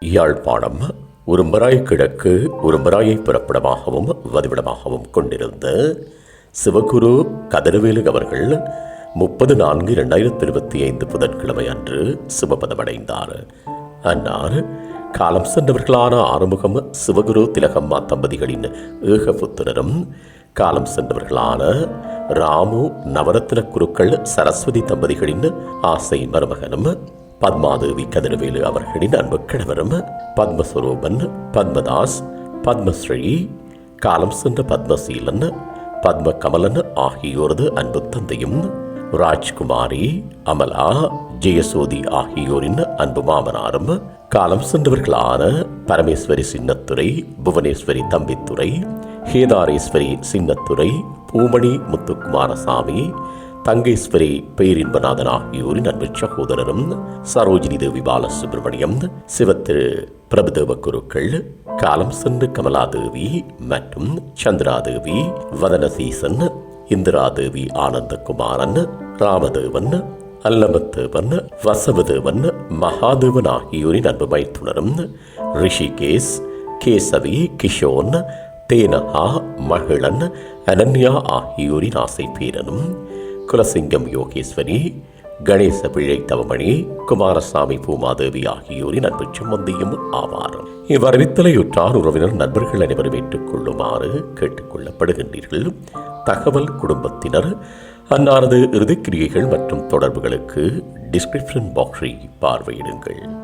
யாழ்ப்பாணம் ஒரு மராய் கிழக்கு உரும்பராயை பிறப்பிடமாகவும் வதிவிடமாகவும் கொண்டிருந்த சிவகுரு கதிரவேலு அவர்கள் முப்பது நான்கு இரண்டாயிரத்தி இருபத்தி ஐந்து புதன்கிழமை அன்று சிவபதமடைந்தார். அன்னார் காலம் சென்றவர்களான ஆறுமுகம் சிவகுரு திலகம்மா தம்பதிகளின் ஏகபுத்திரரும் காலம் சென்றவர்களான ராமு நவரத்ன குருக்கள் சரஸ்வதி தம்பதிகளின் ஆசை மருமகனும் பத்மாதேவி கதிரவேலு அவர்களின் அன்பு கணவரும் பத்மஸ்வரூபன் பத்மதாஸ் பத்மஸ்ரீ காலம் சென்ற பத்மசீலன் பத்ம கமலன் ஆகியோரது அன்பு தந்தையும் ராஜ்குமாரி அமலா ஜெயசோதி ஆகியோரின் அன்பு மாமனாரும் காலம் சென்றவர்களான பரமேஸ்வரி சின்னத்துறை புவனேஸ்வரி தம்பித்துறை ஹேதாரேஸ்வரி சின்னத்துறை பூமணி முத்துக்குமாரசாமி தங்கேஸ்வரி பேரின்பநாதன் ஆகியோரின் அன்பு சகோதரரும் சரோஜினி தேவி பாலசுப்ரமணியம் சிவத்திரு பிரபுதேவ குருக்கள் காலம் சென்று கமலாதேவி மற்றும் சந்திராதேவி வதனசீசன் இந்திராதேவி ஆனந்தகுமாரன் ராமதேவன் அல்லமத்தேவன் வசவதேவன் மகாதேவன் ஆகியோரின் அன்பு மைத்துனரும் ரிஷிகேஷ் கேசவி கிஷோன் தேனஹா மகிழன் அனன்யா ஆகியோரின் ஆசை பேரனும் குலசிங்கம் யோகேஸ்வரி கணேச பிழை தவமணி குமாரசாமி பூமாதேவி ஆகியோரின் அன்பு சம்பந்தியும் ஆவார் இவ்வறிவித்தலையுற்றார் உறவினர் நண்பர்கள் அனைவரும் ஏற்றுக்கொள்ளுமாறு கேட்டுக்கொள்ளப்படுகின்றீர்கள். தகவல் குடும்பத்தினர் அன்னாரது இறுதிக்கிரியைகள் மற்றும் தொடர்புகளுக்கு டிஸ்கிரிப்ஷன் பாக்ஸை பார்வையிடுங்கள்.